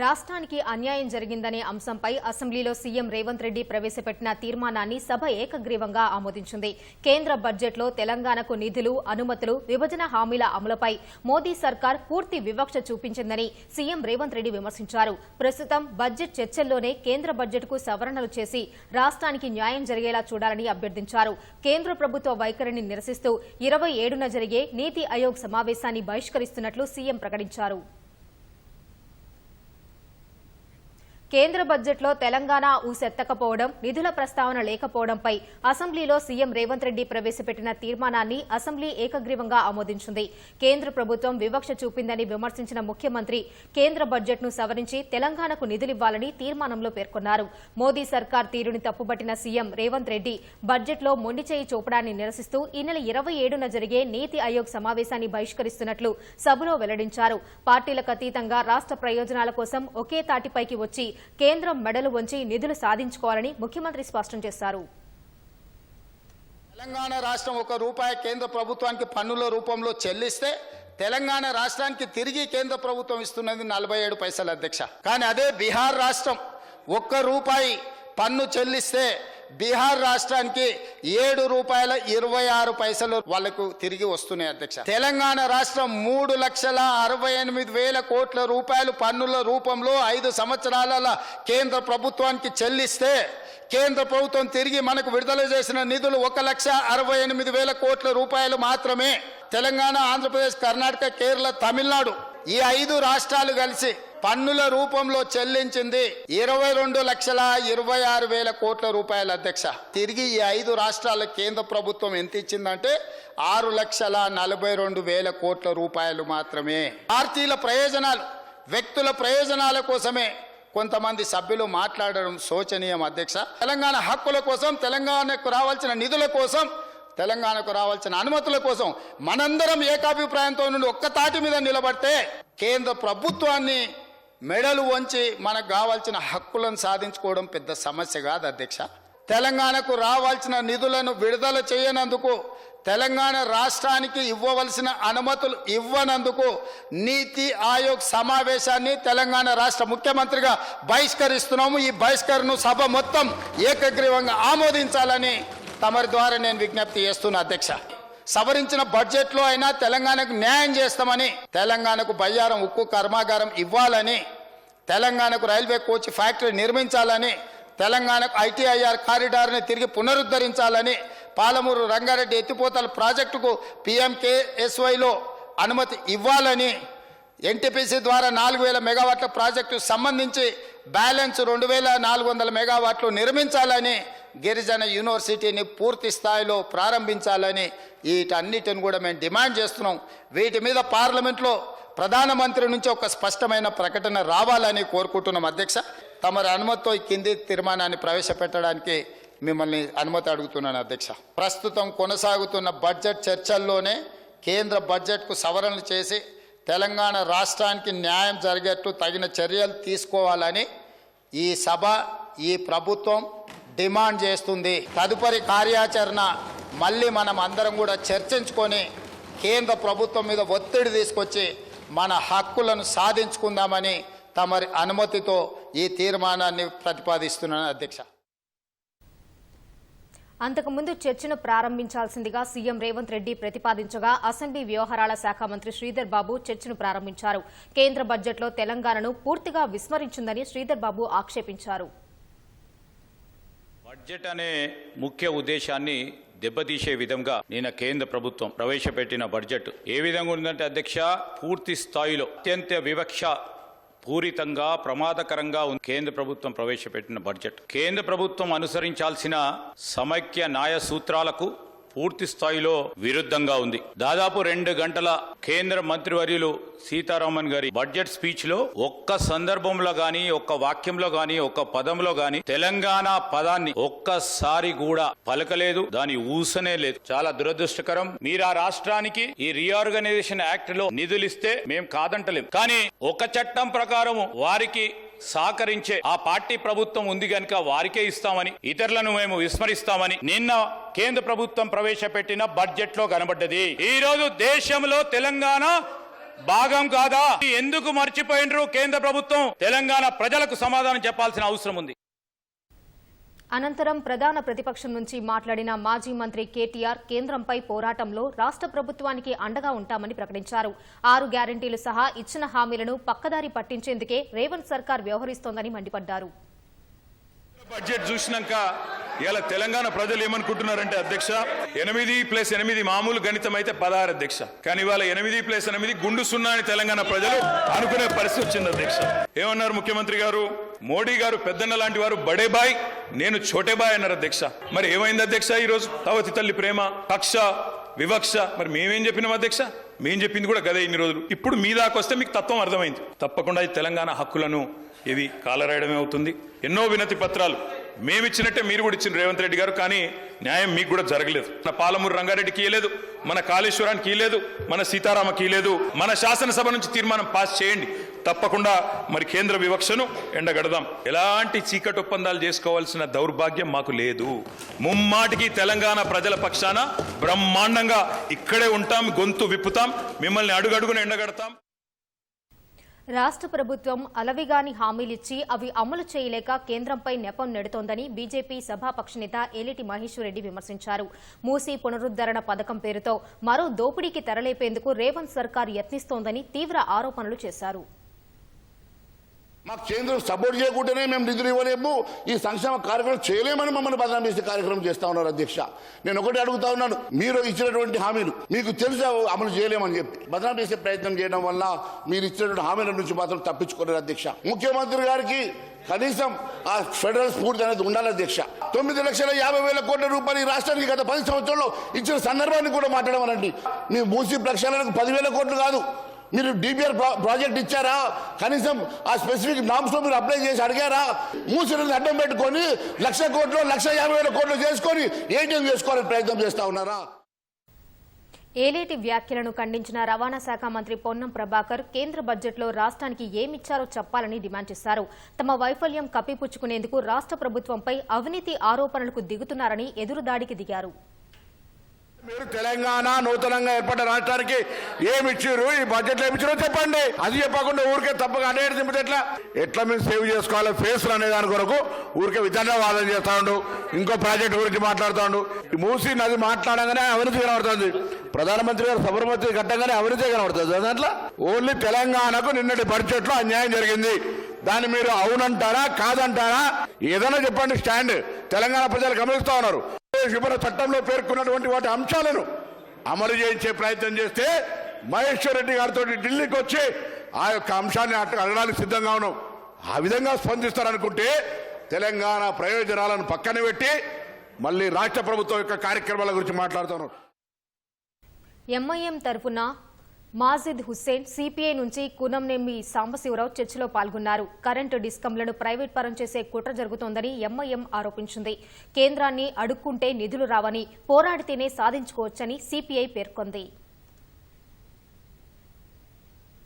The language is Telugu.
రాష్ట్రానికి అన్యాయం జరిగిందనే అంశంపై అసెంబ్లీలో సీఎం రేవంత్ రెడ్డి ప్రవేశపెట్టిన తీర్మానాన్ని సభ ఏకగ్రీవంగా ఆమోదించింది. కేంద్ర బడ్జెట్లో తెలంగాణకు నిధులు అనుమతులు విభజన హామీల అమలుపై మోదీ సర్కార్ పూర్తి వివక్ష చూపించిందని సీఎం రేవంత్ రెడ్డి విమర్శించారు. ప్రస్తుతం బడ్జెట్ చర్చల్లోనే కేంద్ర బడ్జెట్కు సవరణలు చేసి రాష్ట్రానికి న్యాయం జరిగేలా చూడాలని అభ్యర్థించారు. కేంద్ర ప్రభుత్వ వైఖరిని నిరసిస్తూ ఇరవై ఏడున జరిగే నీతి ఆయోగ్ సమావేశాన్ని బహిష్కరిస్తున్నట్లు సీఎం ప్రకటించారు. కేంద్ర బడ్జెట్లో తెలంగాణ ఊసెత్తకపోవడం నిధుల ప్రస్తావన లేకపోవడంపై అసెంబ్లీలో సీఎం రేవంత్ రెడ్డి ప్రవేశపెట్టిన తీర్మానాన్ని అసెంబ్లీ ఏకగ్రీవంగా ఆమోదించింది. కేంద్ర ప్రభుత్వం వివక్ష చూపిందని విమర్శించిన ముఖ్యమంత్రి కేంద్ర బడ్జెట్ను సవరించి తెలంగాణకు నిధులివ్వాలని తీర్మానంలో పేర్కొన్నారు. మోదీ సర్కార్ తీరుని తప్పుబట్టిన సీఎం రేవంత్ రెడ్డి బడ్జెట్లో మొండిచేయి చూపడాన్ని నిరసిస్తూ ఈ నెల ఇరవై ఏడున జరిగే నీతి ఆయోగ్ సమావేశాన్ని బహిష్కరిస్తున్నట్లు సభలో వెల్లడించారు. పార్టీలకు అతీతంగా రాష్ట్ర ప్రయోజనాల కోసం ఒకే తాటిపైకి వచ్చి కేంద్రం మెడలు వంచి నిధులు సాధించుకోవాలని ముఖ్యమంత్రి స్పష్టం చేశారు. తెలంగాణ రాష్ట్రం ఒక రూపాయి కేంద్ర ప్రభుత్వానికి పన్నుల రూపంలో చెల్లిస్తే తెలంగాణ రాష్ట్రానికి తిరిగి కేంద్ర ప్రభుత్వం ఇస్తున్నది నలభై ఏడు పైసలు అధ్యక్ష. కానీ అదే బీహార్ రాష్ట్రం ఒక్క రూపాయి పన్ను చెల్లిస్తే బీహార్ రాష్ట్రానికి ఏడు రూపాయల ఇరవై ఆరు పైసలు వాళ్ళకు తిరిగి వస్తున్నాయి అధ్యక్ష. తెలంగాణ రాష్ట్రం మూడు లక్షల అరవై ఎనిమిది వేల కోట్ల రూపాయలు పన్నుల రూపంలో ఐదు సంవత్సరాల కేంద్ర ప్రభుత్వానికి చెల్లిస్తే కేంద్ర ప్రభుత్వం తిరిగి మనకు విడుదల చేసిన నిధులు ఒక లక్ష అరవై ఎనిమిది వేల కోట్ల రూపాయలు మాత్రమే తెలంగాణ ఆంధ్రప్రదేశ్ కర్ణాటక కేరళ తమిళనాడు ఈ ఐదు రాష్ట్రాలు కలిసి పన్నుల రూపంలో చెల్లించింది ఇరవై రెండు లక్షల ఇరవై ఆరు వేల కోట్ల రూపాయల అధ్యక్ష. తిరిగి ఈ ఐదు రాష్ట్రాల కేంద్ర ప్రభుత్వం ఎంత ఇచ్చిందంటే ఆరు లక్షల నలభై రెండు వేల కోట్ల రూపాయలు మాత్రమే. పార్టీల ప్రయోజనాలు వ్యక్తుల ప్రయోజనాల కోసమే కొంతమంది సభ్యులు మాట్లాడడం శోచనీయం అధ్యక్ష. తెలంగాణ హక్కుల కోసం తెలంగాణకు రావాల్సిన నిధుల కోసం తెలంగాణకు రావాల్సిన అనుమతుల కోసం మనందరం ఏకాభిప్రాయంతో నుండి ఒక్క తాటి మీద నిలబడితే కేంద్ర ప్రభుత్వాన్ని మెడలు వంచి మనకు కావాల్సిన హక్కులను సాధించుకోవడం పెద్ద సమస్య కాదు అధ్యక్ష. తెలంగాణకు రావాల్సిన నిధులను విడుదల చేయనందుకు తెలంగాణ రాష్ట్రానికి ఇవ్వవలసిన అనుమతులు ఇవ్వనందుకు నీతి ఆయోగ్ సమావేశాన్ని తెలంగాణ రాష్ట్ర ముఖ్యమంత్రిగా బహిష్కరిస్తున్నాము. ఈ బహిష్కరణను సభ మొత్తం ఏకగ్రీవంగా ఆమోదించాలని తమరి ద్వారా నేను విజ్ఞప్తి చేస్తున్నా అధ్యక్ష. సవరించిన బడ్జెట్లో అయినా తెలంగాణకు న్యాయం చేస్తామని తెలంగాణకు బయ్యారం ఉక్కు కర్మాగారం ఇవ్వాలని తెలంగాణకు రైల్వే కోచ్ ఫ్యాక్టరీ నిర్మించాలని తెలంగాణకు ఐటీఐఆర్ కారిడార్ని తిరిగి పునరుద్ధరించాలని పాలమూరు రంగారెడ్డి ఎత్తిపోతల ప్రాజెక్టుకు పిఎంకేఎస్వైలో అనుమతి ఇవ్వాలని ఎన్టీపీసీ ద్వారా నాలుగు వేల మెగావాట్ల ప్రాజెక్టు సంబంధించి బ్యాలెన్స్ రెండు వేల నాలుగు వందల మెగావాట్లు నిర్మించాలని గిరిజన యూనివర్సిటీని పూర్తి స్థాయిలో ప్రారంభించాలని వీటన్నిటిని కూడా మేము డిమాండ్ చేస్తున్నాం. వీటి మీద పార్లమెంట్లో ప్రధానమంత్రి నుంచి ఒక స్పష్టమైన ప్రకటన రావాలని కోరుకుంటున్నాం అధ్యక్ష. తమరి అనుమతితో కింది తీర్మానాన్ని ప్రవేశపెట్టడానికి మిమ్మల్ని అనుమతి అడుగుతున్నాను అధ్యక్ష. ప్రస్తుతం కొనసాగుతున్న బడ్జెట్ చర్చల్లోనే కేంద్ర బడ్జెట్కు సవరణలు చేసి తెలంగాణ రాష్ట్రానికి న్యాయం జరిగేట్టు తగిన చర్యలు తీసుకోవాలని ఈ సభ ఈ ప్రభుత్వం డిమాండ్ చేస్తుంది. తదుపరి కార్యాచరణ మళ్ళీ మనం అందరం కూడా చర్చించుకొని కేంద్ర ప్రభుత్వం మీద ఒత్తిడి తీసుకొచ్చి మన హక్కులను సాధించుకుందామని తమరి అనుమతితో ఈ తీర్మానాన్ని ప్రతిపాదిస్తున్నాను అధ్యక్ష. అంతకుముందు చర్చను ప్రారంభించాల్సిందిగా సీఎం రేవంత్ రెడ్డి ప్రతిపాదించగా అసెంబ్లీ వ్యవహారాల శాఖ మంత్రి శ్రీధర్ బాబు చర్చను ప్రారంభించారు. కేంద్ర బడ్జెట్లో తెలంగాణను పూర్తిగా విస్మరించిందని శ్రీధర్ బాబు ఆక్షేపించారు. బడ్జెట్ అనే ముఖ్య ఉద్దేశాన్ని దెబ్బతీసే విధంగా నిన్న కేంద్ర ప్రభుత్వం ప్రవేశపెట్టిన బడ్జెట్ ఏ విధంగా ఉందంటే అధ్యక్ష పూర్తి స్థాయిలో అత్యంత వివక్ష పూరితంగా ప్రమాదకరంగా ఉంది. కేంద్ర ప్రభుత్వం ప్రవేశపెట్టిన బడ్జెట్. కేంద్ర ప్రభుత్వం అనుసరించాల్సిన సమైక్య న్యాయ సూత్రాలకు పూర్తి స్థాయిలో విరుద్ధంగా ఉంది. దాదాపు రెండు గంటల కేంద్ర మంత్రివర్యులు సీతారామన్ గారి బడ్జెట్ స్పీచ్లో ఒక్క సందర్భంలో గాని ఒక్క వాక్యంలో గాని ఒక్క పదంలో గాని తెలంగాణ పదాన్ని ఒక్కసారి కూడా పలకలేదు. దాని ఊసనే లేదు. చాలా దురదృష్టకరం. మీరు ఆ రాష్ట్రానికి ఈ రీఆర్గనైజేషన్ యాక్ట్లో నిధులిస్తే మేము కాదంటలేం. కానీ ఒక చట్టం ప్రకారము వారికి సహకరించే ఆ పార్టీ ప్రభుత్వం ఉంది గనుక వారికే ఇస్తామని ఇతరులను మేము విస్మరిస్తామని నిన్న కేంద్ర ప్రభుత్వం ప్రవేశపెట్టిన బడ్జెట్లో కనబడ్డది. ఈ రోజు దేశంలో తెలంగాణ భాగం కాదా? ఎందుకు మర్చిపోయినరు కేంద్ర ప్రభుత్వం? తెలంగాణ ప్రజలకు సమాధానం చెప్పాల్సిన అవసరం ఉంది. అనంతరం ప్రధాన ప్రతిపక్షం నుంచి మాట్లాడిన మాజీ మంత్రి కేటీఆర్ కేంద్రంపై పోరాటంలో రాష్ట్ర ప్రభుత్వానికి అండగా ఉంటామని ప్రకటించారు. ఆరు గ్యారంటీలు సహా ఇచ్చిన హామీలను పక్కదారి పట్టించేందుకే రేవంత్ సర్కార్ వ్యవహరిస్తోందని మండిపడ్డారు. బడ్జెట్ చూసినాక ఇలా తెలంగాణ ప్రజలు ఏమనుకుంటున్నారంటే అధ్యక్ష ఎనిమిది ప్లస్ ఎనిమిది మామూలు గణితం అయితే పదహారు అధ్యక్ష. కానీ ఇవాళ ఎనిమిది ప్లస్ ఎనిమిది గుండు సున్నా అని తెలంగాణ ప్రజలు అనుకునే పరిస్థితి వచ్చింది అధ్యక్ష. ఏమన్నారు ముఖ్యమంత్రి గారు? మోడీ గారు పెద్దన్న లాంటి వారు బడే బాయ్ నేను చోటే బాయ్ అన్నారు అధ్యక్ష. మరి ఏమైంది అధ్యక్ష ఈరోజు? తవతి తల్లి ప్రేమ కక్ష వివక్ష. మరి మేమేం చెప్పినాం అధ్యక్ష? మేం చెప్పింది కూడా గదే ఇన్ని రోజులు. ఇప్పుడు మీ దాకా వస్తే మీకు తత్వం అర్థమైంది. తప్పకుండా ఈ తెలంగాణ హక్కులను ఇది కాలరాయడమే అవుతుంది. ఎన్నో వినతి పత్రాలు. మేమిచ్చినట్టే మీరు కూడా ఇచ్చిన రేవంత్ రెడ్డి గారు కానీ న్యాయం మీకు కూడా జరగలేదు. మన పాలమూరు రంగారెడ్డికి లేదు మన కాళేశ్వరానికి లేదు మన సీతారామకి లేదు మన శాసనసభ నుంచి తీర్మానం పాస్ చేయండి. తప్పకుండా మరి కేంద్ర వివక్షను ఎండగడదాం. ఎలాంటి చీకటి ఒప్పందాలు చేసుకోవాల్సిన దౌర్భాగ్యం మాకు లేదు. ముమ్మాటికి తెలంగాణ ప్రజల పక్షాన బ్రహ్మాండంగా ఇక్కడే ఉంటాం గొంతు విప్పుతాం మిమ్మల్ని అడుగడుగున ఎండగడతాం. రాష్ట్ర ప్రభుత్వం అలవిగాని హామీలిచ్చి అవి అమలు చేయలేక కేంద్రంపై నెపం నెడుతోందని బీజేపీ సభాపక్ష నేత ఏలిటి మహేశ్వరరెడ్డి విమర్శించారు. మూసీ పునరుద్దరణ పథకం పేరుతో మరో దోపిడీకి తెరలేపేందుకు రేవంత్ సర్కార్ యత్నిస్తోందని తీవ్ర ఆరోపణలు చేశారు. మాకు కేంద్రం సపోర్ట్ చేయకుంటేనే మేము నిధులు ఇవ్వలేము. ఈ సంక్షేమ కార్యక్రమం చేయలేమని మమ్మల్ని బదనాం చేసే కార్యక్రమం చేస్తా ఉన్నారు అధ్యక్ష. నేను ఒకటి అడుగుతా ఉన్నాను. మీరు ఇచ్చినటువంటి హామీలు మీకు తెలుసా అమలు చేయలేమని చెప్పి. బదనాం చేసే ప్రయత్నం చేయడం వల్ల మీరు ఇచ్చినటువంటి హామీల నుంచి మాత్రం తప్పించుకోలేరు అధ్యక్ష. ముఖ్యమంత్రి గారికి కనీసం ఆ ఫెడరల్ స్ఫూర్తి అనేది ఉండాలి అధ్యక్ష. తొమ్మిది లక్షల యాభై వేల కోట్ల రూపాయలు ఈ రాష్ట్రానికి గత పది సంవత్సరాల్లో ఇచ్చిన సందర్భాన్ని కూడా మాట్లాడమనండి. మీ మూసి ప్రక్షాళనకు పదివేల కోట్లు కాదు. మీరు డిపిఆర్ ప్రాజెక్ట్ ఇచ్చారా? కనీసం ఆ స్పెసిఫిక్ నామ్స్లో మీరు అప్లై చేసి అడిగారా? మూసిని అడ్డం పెట్టుకొని లక్ష కోట్లు లక్ష యాభై వేల కోట్లు చేసుకొని ఏటీఎం చేసుకోవాలని ప్రయత్నం చేస్తా ఉన్నారా? ఏలేటి వ్యాఖ్యలను ఖండించిన రవాణా శాఖ మంత్రి పొన్నం ప్రభాకర్ కేంద్ర బడ్జెట్లో రాష్ట్రానికి ఏమిచ్చారో చెప్పాలని డిమాండ్ చేశారు. తమ వైఫల్యం కప్పిపుచ్చుకునేందుకు రాష్ట్ర ప్రభుత్వంపై అవినీతి ఆరోపణలకు దిగుతున్నారని ఎదురుదాడికి దిగారు. మీరు తెలంగాణ నూతనంగా ఏర్పడ్డ రాష్ట్రానికి ఏమి ఇచ్చారు ఈ బడ్జెట్ ఏమి ఇచ్చారో చెప్పండి. అది చెప్పకుండా ఊరికే తప్పగా అనేది దింపితే ఎట్లా? ఎట్లా మీరు సేవ్ చేసుకోవాలి? ఫేస్లు అనే దాని కొరకు ఊరికే విధానవాదం చేస్తా ఉండు. ఇంకో ప్రాజెక్ట్ గురించి మాట్లాడుతా ఉండు. ఈ మూసి నది మాట్లాడగానే అవినీతి కనబడుతుంది. ప్రధానమంత్రి గారు సబర్మతి కట్టంగానే అవినీతి కనబడుతుంది. దాంట్లో ఓన్లీ తెలంగాణకు నిన్నటి బడ్జెట్లో అన్యాయం జరిగింది. దాన్ని మీరు అవునంటారా? కాదంటారా? ఏదైనా చెప్పండి. స్టాండ్ తెలంగాణ ప్రజలు గమనిస్తా ఉన్నారు. విభజన చట్టంలో పేర్కొన్నటువంటి వాటి అంశాలను అమలు చేయించే ప్రయత్నం చేస్తే మహేశ్వర్ రెడ్డి గారితో ఢిల్లీకి వచ్చి ఆ యొక్క అంశాన్ని అట్ట అడగడానికి సిద్ధంగా ఉన్నాం. ఆ విధంగా స్పందిస్తారనుకుంటే తెలంగాణ ప్రయోజనాలను పక్కన పెట్టి మళ్ళీ రాష్ట్ర ప్రభుత్వం యొక్క కార్యక్రమాల గురించి మాట్లాడుతున్నాం ఎంఐఎం తరఫున మాజిద్ హుస్సేన్ సిపిఐ నుంచి కునంనెమ్మి సాంబశివరావు చర్చలో పాల్గొన్నారు. కరెంటు డిస్కంలను ప్రైవేట్ పరం చేసే కుట్ర జరుగుతోందని ఎంఐఎం ఆరోపించింది. కేంద్రాన్ని అడుక్కుంటే నిధులు రావని పోరాడితేనే సాధించుకోవచ్చని సిపిఐ పేర్కొంది.